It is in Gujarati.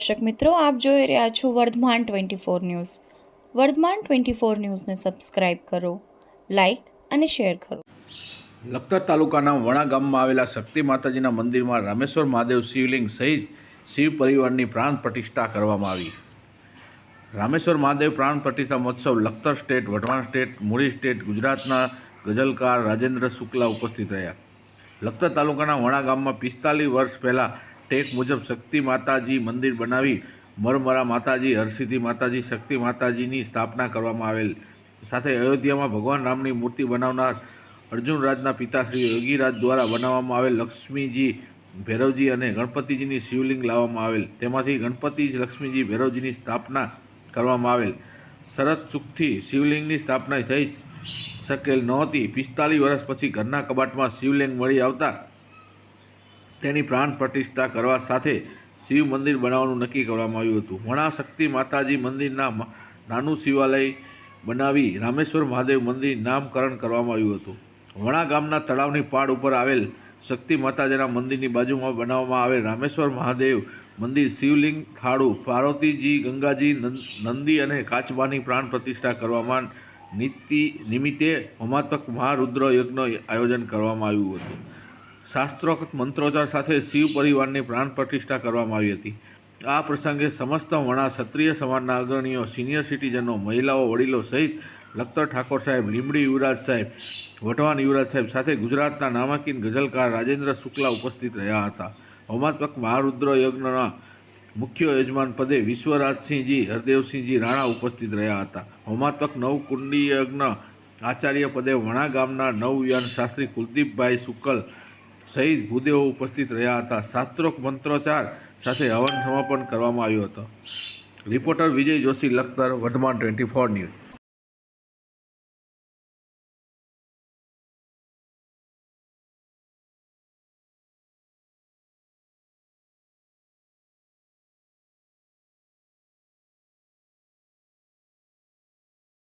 દર્શક મિત્રો, આપ જોઈ રહ્યા છો Vardhman twenty four news. Vardhman twenty four ન્યૂઝને સબસ્ક્રાઇબ કરો, લાઇક અને શેર કરો. લખતર તાલુકાના વણા ગામમાં આવેલા શક્તિ માતાજીના મંદિરમાં રામેશ્વર મહાદેવ શિવલિંગ સહિત શિવ પરિવારની પ્રાણ પ્રતિષ્ઠા કરવામાં આવી. રામેશ્વર મહાદેવ પ્રાણ પ્રતિષ્ઠા મહોત્સવ Lakhtar state, Wadhwan state, Muli state, ગુજરાતના ગઝલકાર રાજેન્દ્ર શુક્લા ઉપસ્થિત રહ્યા. લખતર તાલુકાના વણા ગામમાં પિસ્તાલીસ વર્ષ પહેલાં ટેક મુજબ શક્તિ માતાજી મંદિર બનાવી મરમરા માતાજી, હરસિદ્ધિ માતાજી, શક્તિ માતાજીની સ્થાપના કરવામાં આવેલ. સાથે અયોધ્યામાં ભગવાન રામની મૂર્તિ બનાવનાર અર્જુન રાજના પિતાશ્રી યોગીરાજ દ્વારા બનાવવામાં આવેલ લક્ષ્મીજી ભૈરવજી અને ગણપતિજીની શિવલિંગ લાવવામાં આવેલ. તેમાંથી ગણપતિ લક્ષ્મીજી ભૈરવજીની સ્થાપના કરવામાં આવેલ. શરત ચૂકથી શિવલિંગની સ્થાપના થઈ શકેલ નહોતી. પિસ્તાલીસ વર્ષ પછી ઘરના કબાટમાં શિવલિંગ મળી આવતા તેની પ્રાણ પ્રતિષ્ઠા કરવા સાથે શિવ મંદિર બનાવવાનું નક્કી કરવામાં આવ્યું હતું. વણા શક્તિ માતાજી મંદિરના નાનું શિવાલય બનાવી રામેશ્વર મહાદેવ મંદિર નામકરણ કરવામાં આવ્યું હતું. વણા ગામના તળાવની પાડ ઉપર આવેલ શક્તિ માતાજીના મંદિરની બાજુમાં બનાવવામાં આવેલ રામેશ્વર મહાદેવ મંદિર શિવલિંગ થાળું, પાર્વતીજી, ગંગાજી, નંદી અને કાચબાની પ્રાણ પ્રતિષ્ઠા કરવામાં નીતિ, નિમિત્તે હોમાત્મક મહારુદ્ર યજ્ઞ આયોજન કરવામાં આવ્યું હતું. શાસ્ત્રોક્ત મંત્રોચ્ચાર સાથે શિવ પરિવારની પ્રાણ પ્રતિષ્ઠા કરવામાં આવી હતી. આ પ્રસંગે સમસ્ત વણા ક્ષત્રિય સમાજના અગ્રણીઓ સિનિયર સિટીઝનો મહિલાઓ, વડીલો સહિત લખતર ઠાકોર સાહેબ લીમડી યુવરાજ સાહેબ વટવાન યુવરાજ સાહેબ સાથે ગુજરાતના નામાંકિન ગઝલકાર રાજેન્દ્ર શુક્લા ઉપસ્થિત રહ્યા હતા. હોમાત્મક મહારુદ્ર યજ્ઞના મુખ્ય યજમાન પદે વિશ્વરાજસિંહજી, હરદેવસિંહજી રાણા ઉપસ્થિત રહ્યા હતા. હોમાત્મક નવકુંડી યજ્ઞ આચાર્ય પદે વણા ગામના નવયાન શાસ્ત્રી કુલદીપભાઈ શુક્લ સહિત ભૂદેવો ઉપસ્થિત રહ્યા હતા. શાસ્ત્રોક મંત્રોચ્ચાર સાથે હવન સમાપન કરવામાં આવ્યો હતો. Reporter Vijay Joshi, Lakhtar, Vardhman twenty four news.